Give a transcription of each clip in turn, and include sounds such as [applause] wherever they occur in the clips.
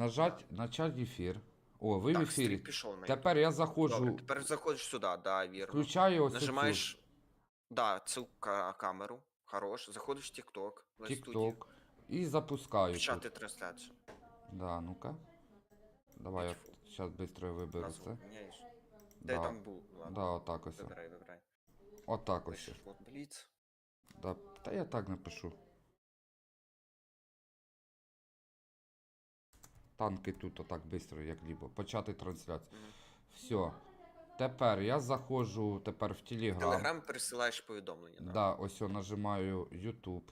Нажать, начать ефір. О, ви в Так, ефірі. стрім пішов на Тепер я Добре, заходжу, тепер заходиш сюди, да, вірно. включаю ось Нажимаєш, да, цю ка- камеру. Хорош. Заходиш в TikTok. в студію, TikTok і запускаю. тут. Трансляцію. Да, ну-ка. Давай я зараз швидко виберу Назву це. Де Да, там був? Ладно, да, отак ось. вибирай, вибирай. Отак ось. Пишеш, от Бліц. Да. Та я так напишу. Танки тут отак швидко, як лібо. Почати трансляцію. Все. Тепер я заходжу тепер в Telegram. Телеграм пересилаєш повідомлення. Да. Да, ось я нажимаю YouTube.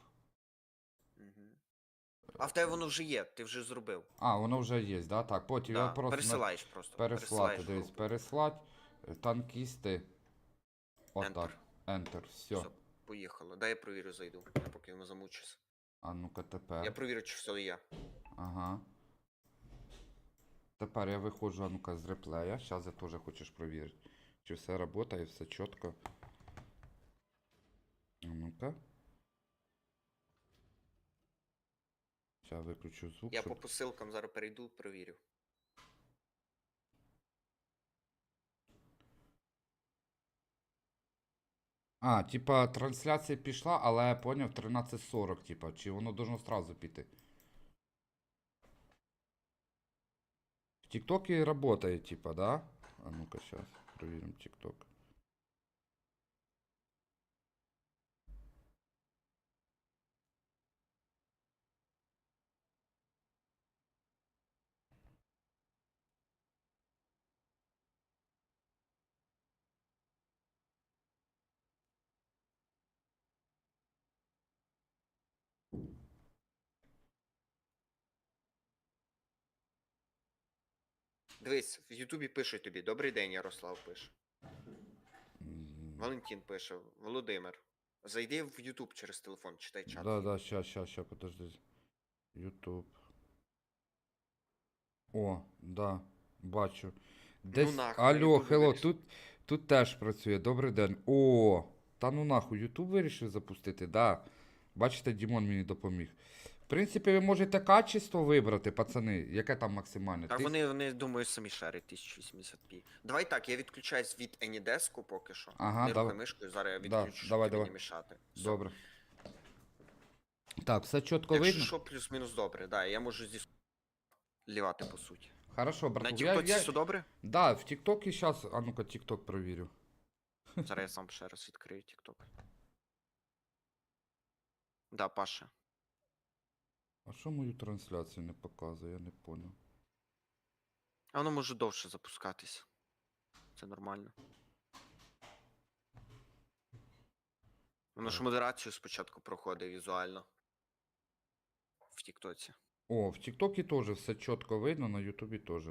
А в тебе воно вже є, ти вже зробив. А, воно вже є, да? Так, потім я Да, просто на- пересилаєш просто. переслати, пересилаєш дивись, переслать. е, Танкісти. Отак. Enter. Все. Все, поїхало. Дай я провірю, зайду. Я поки не замучуся. А ну-ка тепер. Я провірю, чи все є. Ага. Тепер я виходжу, а ну-ка, з реплея. Зараз я теж хочеш провірити. Чи все працює, все чітко. А ну-ка. Зараз виключу звук. Я щоб- по посилкам зараз перейду, провірю. А, типа трансляція пішла, але я поняв 13.40, типа, чи воно должно сразу піти. В ТикТоке работает, типа, да? А ну-ка сейчас проверим ТикТок. Дивись, в Ютубі пишуть тобі. Добрий день, Ярослав пише. Валентин пише, Володимир. Зайди в Ютуб через телефон, читай чат. Да, да, щас, щас, щас, подожди. Ютуб. О, да, бачу. Десь. нахуй, Алло, хело, вирішив. тут, тут теж працює. Добрий день. О, та ну нахуй, Ютуб вирішив запустити, да. Бачите, Дімон мені допоміг. В принципі, ви можете качество вибрати, пацани. Яке там максимальне? Так Тис- вони, вони думаю, самі шарять 1080p. Давай так, я відключаюсь від Anydesk поки що. Ага, Не давай. мишкою, зараз я Да, відключу, щоб давай, тобі давай. не мішати. Все. Добре. Так, все чітко Якщо видно. що, плюс-мінус добре, да, я можу зі лівати по суті. Хорошо, На братку. Я, тіктоці я... все добре? Да, в ТикТоке сейчас. А ну-ка, ТикТок провірю. Зараз я сам ще раз відкрию TikTok. Да, Паша. А що мою трансляцію не показує, я не понял. А воно може довше запускатись. Це нормально. Воно ж модерацію спочатку проходить візуально. В Тіктоці. О, в ТикТоке теж все чітко видно, на Ютубі теж.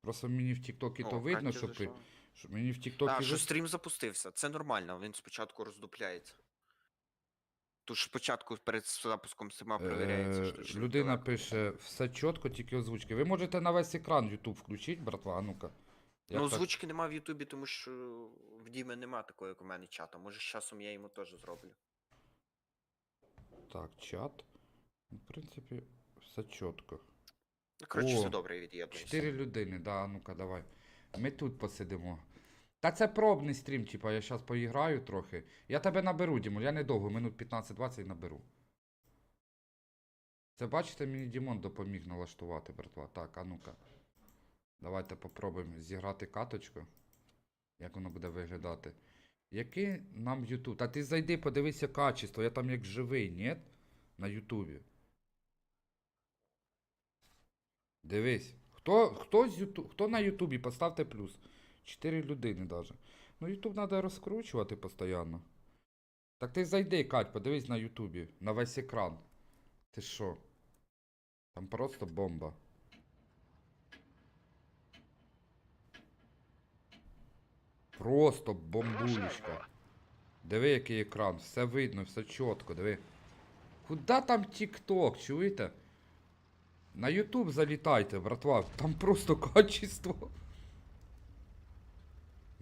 Просто мені в ТикТоке то видно, що, при... що мені в ТикТоке Так, що стрім запустився. Це нормально, він спочатку роздупляється. Тут ж спочатку перед запуском стріма перевіряється. Е, штучний Людина інтелект. пише, все чітко, тільки озвучки. Ви можете на весь екран YouTube включити, братва, а ну-ка. Я Ну, так- озвучки нема в Ютубі, тому що в Діми нема такої, як у мене чата. Може, з часом я йому теж зроблю. Так, чат. Ну, В принципі, все чітко. Ну, коротше, О, все добре від'єднуюся. Чотири людини, да, а ну-ка, давай. Ми тут посидимо. Та це пробний стрім, типа, я зараз поіграю трохи. Я тебе наберу, Дімон, я недовго, минут 15-20 наберу. Це бачите, мені Дімон допоміг налаштувати, братва. Так, а ну-ка. Давайте попробуємо зіграти каточку. Як воно буде виглядати. Який нам Ютуб? Та ти зайди, подивися качество, я там як живий, ні? На Ютубі. Дивись. Хто, хто, з Юту... хто на Ютубі? Поставте плюс. Чотири людини даже. Ну, Ютуб треба розкручувати постійно. Так ти зайди, Кать, подивись на Ютубі. На весь екран. Ти що? Там просто бомба. Просто бомбулечка. Диви, який екран. Все видно, все чітко, диви. Куда там TikTok, чуєте? На YouTube залітайте, братва. Там просто [laughs] качество.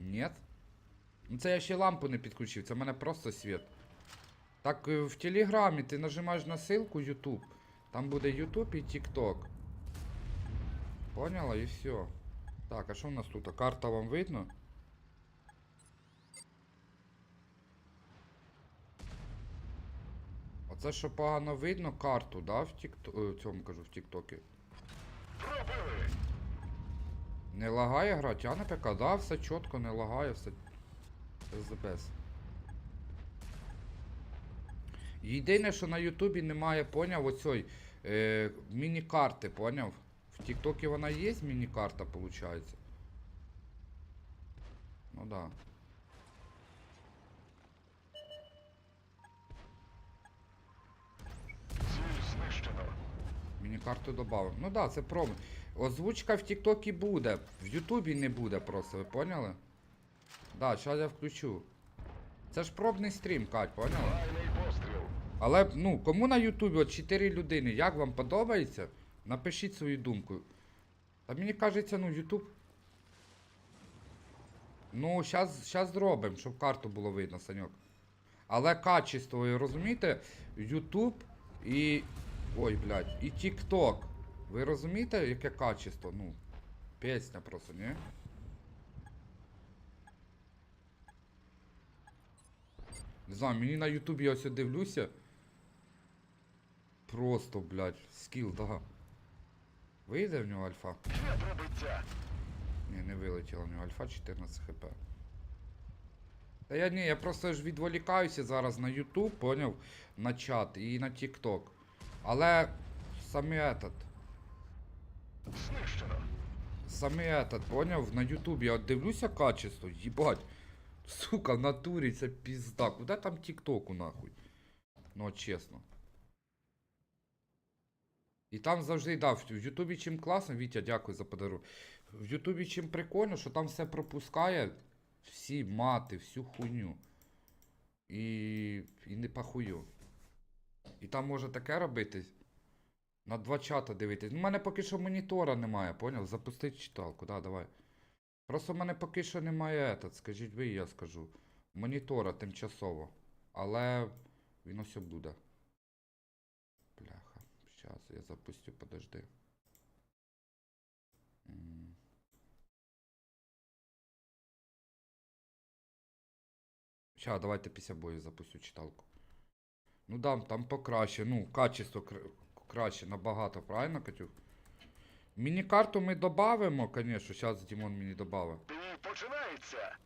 Нет? Ну це я ще лампу не підключив, це в мене просто світ. Так е, в Телеграмі ти нажимаєш на ссылку YouTube. Там буде YouTube і TikTok. Поняла і все. Так, а що в нас тут? Карта вам видно? Оце що погано видно карту, да, в тік... в цьому кажу, в Тіктокі. Пробили! Не лагає гра, тяне ПК, да, все чітко, не лагає, все. СЗБС. Єдине, що на Ютубі немає, поняв, оцей е, міні-карти, поняв? В Тіктокі вона є міні-карта, виходить. Ну да. Міні-карту додав. Ну да, це промо. Озвучка в Тіктокі буде. В Ютубі не буде просто, ви поняли? Да, зараз я включу. Це ж пробний стрім, Кать, поняла? Але ну, кому на Ютубі от 4 людини, як вам подобається? Напишіть свою думку. Та мені кажеться, ну, Ютуб. Ну, щас, щас зробимо, щоб карту було видно, Саньок. Але качество, розумієте? Ютуб і. Ой, блядь, і TikTok. Ви розумієте, яке качество? Ну, пісня просто, ні? Не знаю, мені на Ютубі я ось дивлюся. Просто, блядь, скіл, да. Вийде в нього альфа? Ні, не вилетіло в нього альфа 14 хп. Та я ні, я просто ж відволікаюся зараз на YouTube, поняв? На чат і на TikTok. Але саме этот. Знищено. Саме этот, поняв? На Ютубі я дивлюся качество, їбать. Сука, в натурі це пізда. Куди там тіктоку нахуй? Ну чесно. І там завжди да, в Ютубі чим класно, Вітя, дякую за подарунок. В Ютубі чим прикольно, що там все пропускає, всі мати, всю хуйню. І, і не похую. І там може таке робити. На два чата дивитись. У мене поки що монітора немає, поняв? Запустити читалку, да, давай. Просто в мене поки що немає этот, скажіть ви, я скажу. Монітора тимчасово. Але він ось буде. Бляха. Щас, я запустю, подожди. Ща, давайте після бою запустю читалку. Ну дам, там покраще, ну, качество краще набагато, правильно, Катюк? Міні-карту ми додамо, звісно, зараз Дімон мені. Бій починається.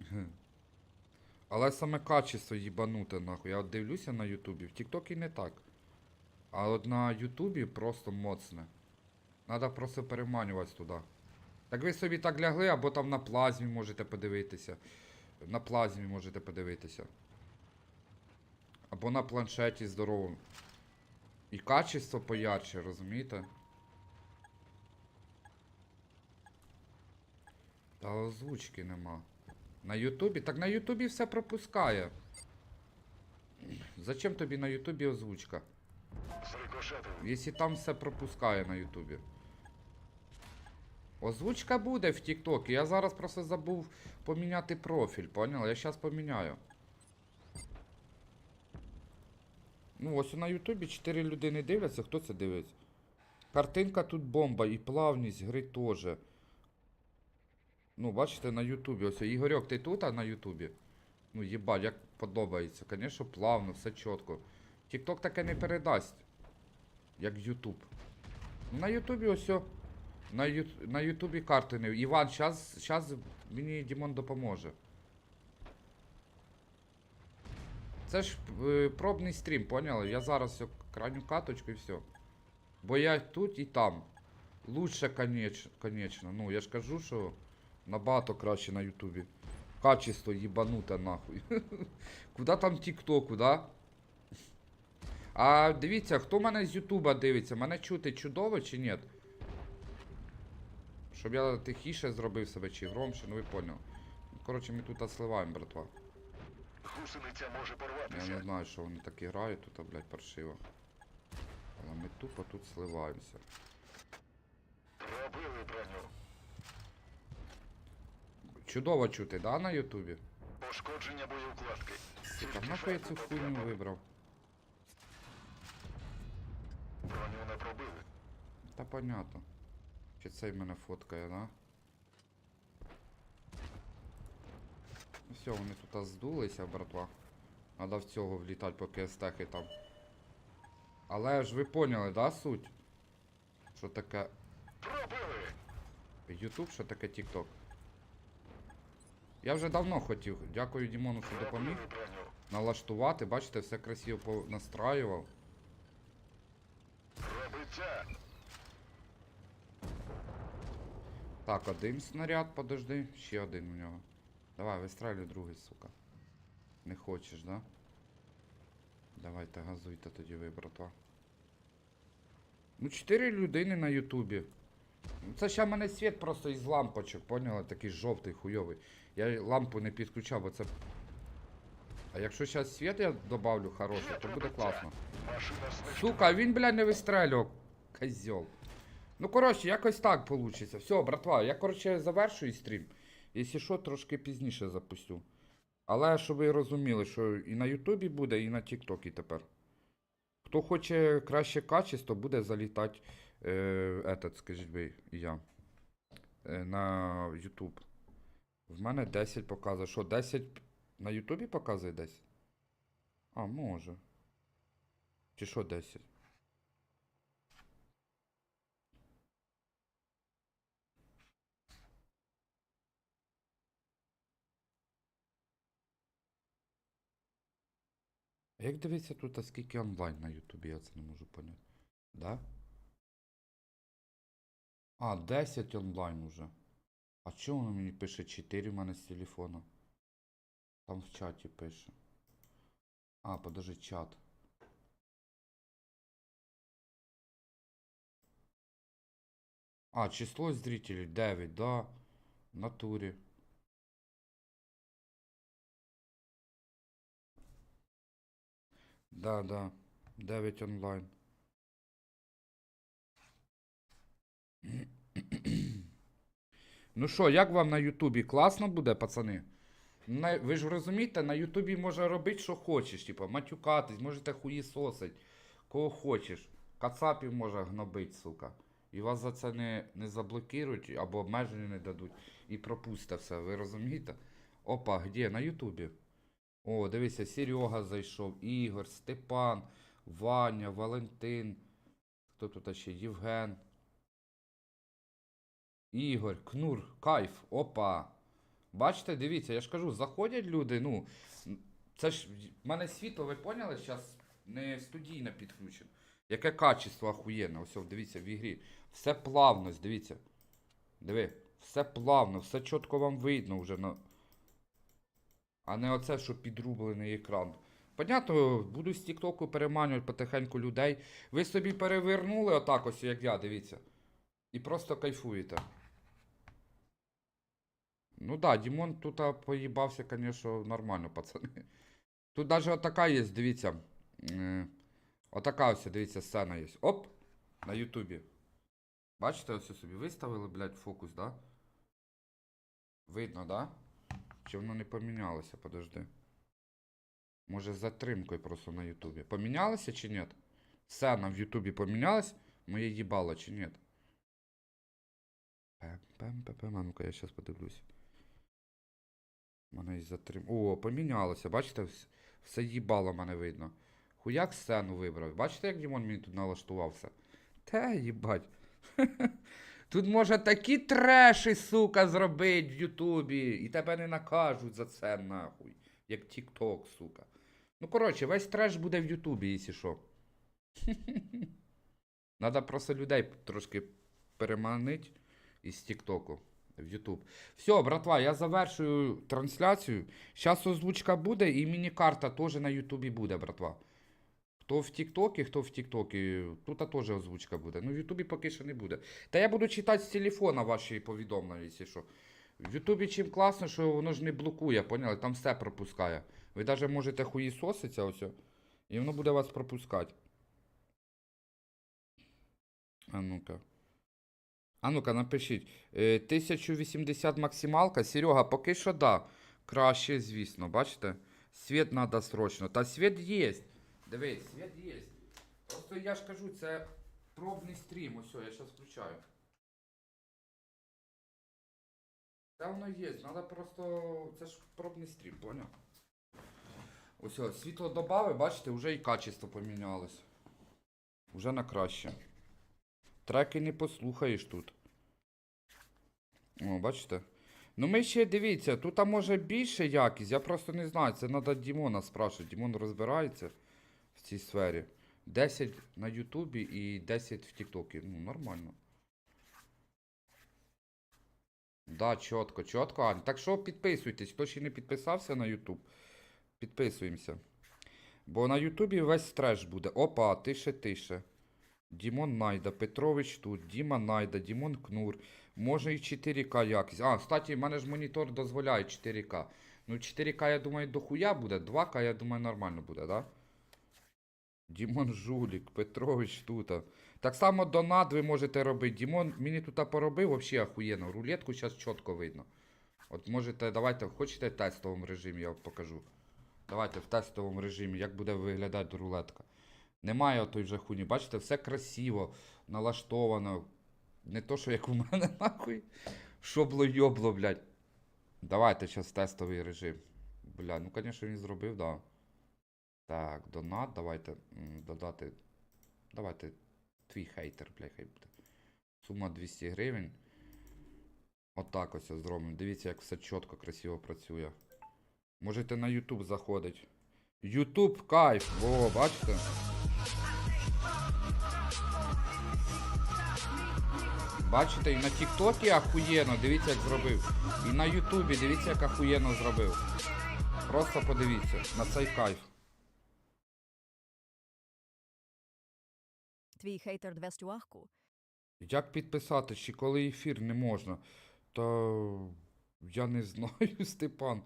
[laughs] Але саме качество їбануте, нахуй. Я от дивлюся на Ютубі. В Тіктокі не так. А от на Ютубі просто моцне. Надо просто переманюватись туди. Так ви собі так лягли, або там на плазмі можете подивитися. На плазмі можете подивитися. Або на планшеті здоровому. І качество поярче, розумієте? Та озвучки нема. На Ютубі? Так на Ютубі все пропускає. Зачем тобі на Ютубі озвучка? Якщо там все пропускає на Ютубі. Озвучка буде в Тіктокі. Я зараз просто забув поміняти профіль, понял? Я зараз поміняю. Ну, ось на Ютубі 4 людини дивляться, хто це дивиться? Картинка тут бомба і плавність гри теж. Ну, бачите, на Ютубі. Ось Ігорьок, ти тут, а на Ютубі? Ну, їбать, як подобається. Звісно, плавно, все чітко. Тікток таке не передасть. Як Ютуб. На Ютубі ось. На, Ютубі карти не. Іван, щас мені Дімон допоможе. Це ж е, пробний стрім, поняли? Я зараз все, крайню каточку і все. Бо я тут і там. Лучше, конечно, конечно. Ну, я ж кажу, що набагато краще на Ютубі. Качество їбануте нахуй. [laughs] Куда там Тіктоку, да? А дивіться, хто мене з Ютуба дивиться? Мене чути чудово чи ні? Щоб я тихіше зробив себе чи громче, ну ви поняли. Коротше, ми тут сливаємо, братва. Гусениця може Я не знаю, що вони так грають тут, а, блядь, паршиво. Але ми тупо тут сливаємося. Пробили броню. Чудово чути, да, на Ютубі? Пошкодження боєвкладки. Сука, нахуй я цю хуйню вибрав? Броню не пробили. Та понятно. Чи цей мене фоткає, да? Все, вони тут здулися, братва. Надо в цього влітати, поки естехи там. Але ж ви поняли, да, суть? Що таке Пробили! Ютуб, що таке TikTok? Я вже давно хотів, дякую Дімону, що допоміг налаштувати. Бачите, все красиво понастраював. Так, один снаряд, подожди. Ще один у нього. Давай, вистрелюй другий, сука. Не хочеш, да? Давайте газуйте тоді ви, братва. Ну, чотири людини на Ютубі. Ну, Це ще в мене світ просто із лампочок, поняли? Такий жовтий, хуйовий. Я лампу не підключав, бо це. А якщо зараз світ я добавлю хороший, то буде класно. Сука, він, бля, не вистрелював. Козьол. Ну, коротше, якось так вийде. Все, братва, я, коротше, завершую стрім. Якщо що, трошки пізніше запустю. Але щоб ви розуміли, що і на Ютубі буде, і на Тіктокі тепер. Хто хоче краще качество, буде залітати, е, этот, скажіть ви, я. Е, на Ютуб. В мене 10 показує. Що, 10 на Ютубі показує 10? А, може. Чи що 10? Як дивиться тут, а скільки онлайн на Ютубі, я це не можу поняти. Да? А, 10 онлайн уже. А чого воно мені пише 4 в мене з телефона? Там в чаті пише. А, подожди, чат. А, число зрителей 9, да. В натурі. Да, да. 9 онлайн. Ну що, як вам на Ютубі? Класно буде, пацани? На, ви ж розумієте, на Ютубі можна робити, що хочеш, типу, матюкатись, можете хуїсосить, кого хочеш. Кацапів може гнобить, сука. І вас за це не, не заблокують або обмеження не дадуть. І пропусте все, ви розумієте? Опа, де? На Ютубі. О, дивися, Серега зайшов, Ігор, Степан, Ваня, Валентин. Хто тут ще? Євген. Ігор, Кнур, кайф, опа. Бачите, дивіться, я ж кажу, заходять люди, ну. Це ж в мене світло, ви поняли? Зараз не студійно підключено. Яке качество охуєнне. Ось, дивіться, в ігрі. Все плавність, дивіться. Диви, все плавно, все чітко вам видно вже на. А не оце, що підрублений екран. Понятно, буду з Тіктоку переманювати потихеньку людей. Ви собі перевернули отак ось, як я, дивіться. І просто кайфуєте. Ну да, Дімон тут поїбався, звісно, нормально, пацани. Тут навіть отака є, дивіться. Е, Отака ось, дивіться, сцена є. Оп! На Ютубі. Бачите, ось собі виставили, блядь, фокус, да? Видно, да? Чи воно не помінялося, подожди. Може з затримкою просто на Ютубі. Помінялося чи ні? Сцена в Ютубі помінялась? Моє їбало чи ні? Пем, пем, пем, пем. А ну-ка, я зараз подивлюсь. У мене із затрим... О, помінялося. Бачите, все їбало мене видно. Хуяк сцену вибрав. Бачите, як Дімон мені тут налаштувався? Те, їбать. [laughs] Тут може такі треші, сука, зробить в Ютубі. І тебе не накажуть за це, нахуй. Як Тік-Ток, сука. Ну, коротше, весь треш буде в Ютубі, якщо що. [laughs] Надо просто людей трошки переманити із Тіктоку в Ютуб. Все, братва, я завершую трансляцію. Зараз озвучка буде і міні-карта теж на Ютубі буде, братва. Хто в Тіктокі, хто в Тіктокі, тут теж озвучка буде. Ну, в Ютубі поки що не буде. Та я буду читати з телефона ваші повідомлення, якщо що. В Ютубі чим класно, що воно ж не блокує, поняли? Там все пропускає. Ви навіть можете хуїсоситися ось, і воно буде вас пропускати. А ну-ка. А ну-ка, напишіть. Е, 1080 максималка. Серега, поки що да. Краще, звісно, бачите? Світ треба срочно. Та світ є. Дивись, світ є. Просто я ж кажу, це пробний стрім. Ось, я зараз включаю. Та воно є, треба просто. Це ж пробний стрім, поняв? Ось світло добави, бачите, вже і качество помінялось. Уже на краще. Треки не послухаєш тут. О, бачите? Ну ми ще дивіться, тут може більше якість, я просто не знаю, це треба Дімона спрашувати. Дімон розбирається цій сфері. 10 на Ютубі і 10 в Тіктокі. Ну, нормально. Да, чітко, чітко, Ань. Так що підписуйтесь, хто ще не підписався на Ютуб, підписуємося. Бо на Ютубі весь треш буде. Опа, тише, тише. Дімон Найда, Петрович тут, Діма Найда, Дімон Кнур. Може і 4К якість. А, кстати, в мене ж монітор дозволяє 4К. Ну, 4К, я думаю, дохуя буде. 2К, я думаю, нормально буде, да? Дімон Жулік, Петрович тут. Так само донат ви можете робити. Дімон мені тут поробив взагалі охуєнно. Рулетку зараз чітко видно. От можете, давайте, хочете в тестовому режимі, я вам покажу. Давайте в тестовому режимі, як буде виглядати рулетка. Немає отої вже хуйні. Бачите, все красиво, налаштовано. Не то, що як у мене [laughs] нахуй. Шобло йобло, блядь. Давайте зараз тестовий режим. Бля, ну звісно, він зробив, да. Так, донат, давайте додати. Давайте твій хейтер, бля, хай буде. Сума 200 гривень. Отак ось зробимо. Дивіться, як все чітко, красиво працює. Можете на YouTube заходити. YouTube кайф, во, бачите? Бачите, і на TikTok ахуєнно, дивіться, як зробив. І на Ютубі, дивіться, як ахуєнно зробив. Просто подивіться на цей кайф. Твій хейтер двести уахку. Як підписати, чи коли ефір не можна? Та я не знаю, [laughs] Степан.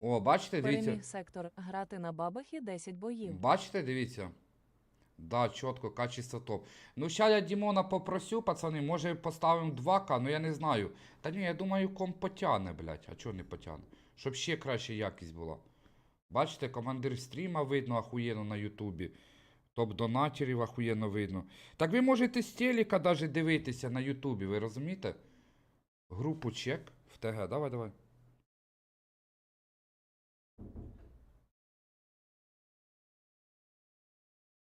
О, бачите, дивіться. Переміг сектор грати на бабахі 10 боїв. Бачите, дивіться. Да, чітко, качество топ. Ну, ща я Дімона попросю, пацани, може поставимо 2К, ну я не знаю. Та ні, я думаю, комп потягне, блядь. А чого не потягне? Щоб ще краща якість була. Бачите, командир стріма видно ахуєнно на Ютубі. Топ-донатерів ахуєнно видно. Так ви можете з телека даже дивитися на Ютубі, ви розумієте? Групу чек в ТГ. Давай, давай.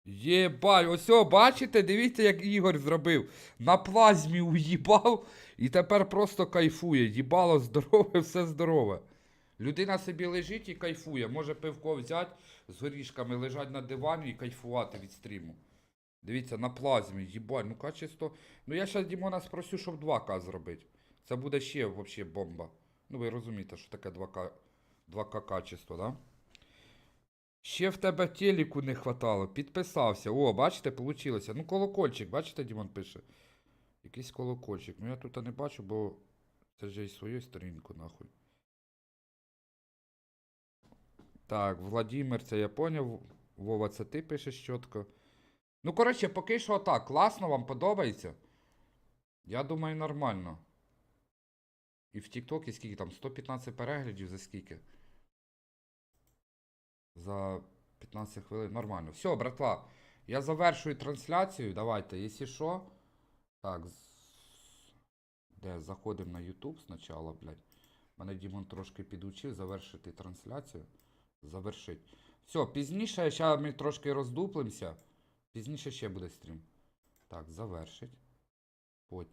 Єбать, ось о, бачите, дивіться, як Ігор зробив. На плазмі уїбав і тепер просто кайфує. Їбало здорове, [laughs] все здорове. Людина собі лежить і кайфує. Може пивко взяти з горішками, лежать на дивані і кайфувати від стріму. Дивіться, на плазмі, їбать, ну качество. Ну я зараз Дімона спросю, щоб 2К зробити. Це буде ще взагалі бомба. Ну ви розумієте, що таке 2К, 2К качество, да? Ще в тебе телеку не хватало. Підписався. О, бачите, получилося. Ну, колокольчик, бачите, Дімон пише. Якийсь колокольчик. Ну я тут не бачу, бо це ж і свою сторінку, нахуй. Так, Владимир, це я поняв. Вова, це ти пишеш чітко. Ну, коротше, поки що так. Класно, вам подобається. Я думаю, нормально. І в Тіктокі скільки там? 115 переглядів за скільки? За 15 хвилин. Нормально. Все, братва. Я завершую трансляцію. Давайте, якщо що. Так. Де? Заходимо на YouTube спочатку, блядь. Мене Дімон трошки підучив завершити трансляцію. Завершить. Все, пізніше, ще ми трошки роздуплимося. Пізніше ще буде стрім. Так, завершить. Потім.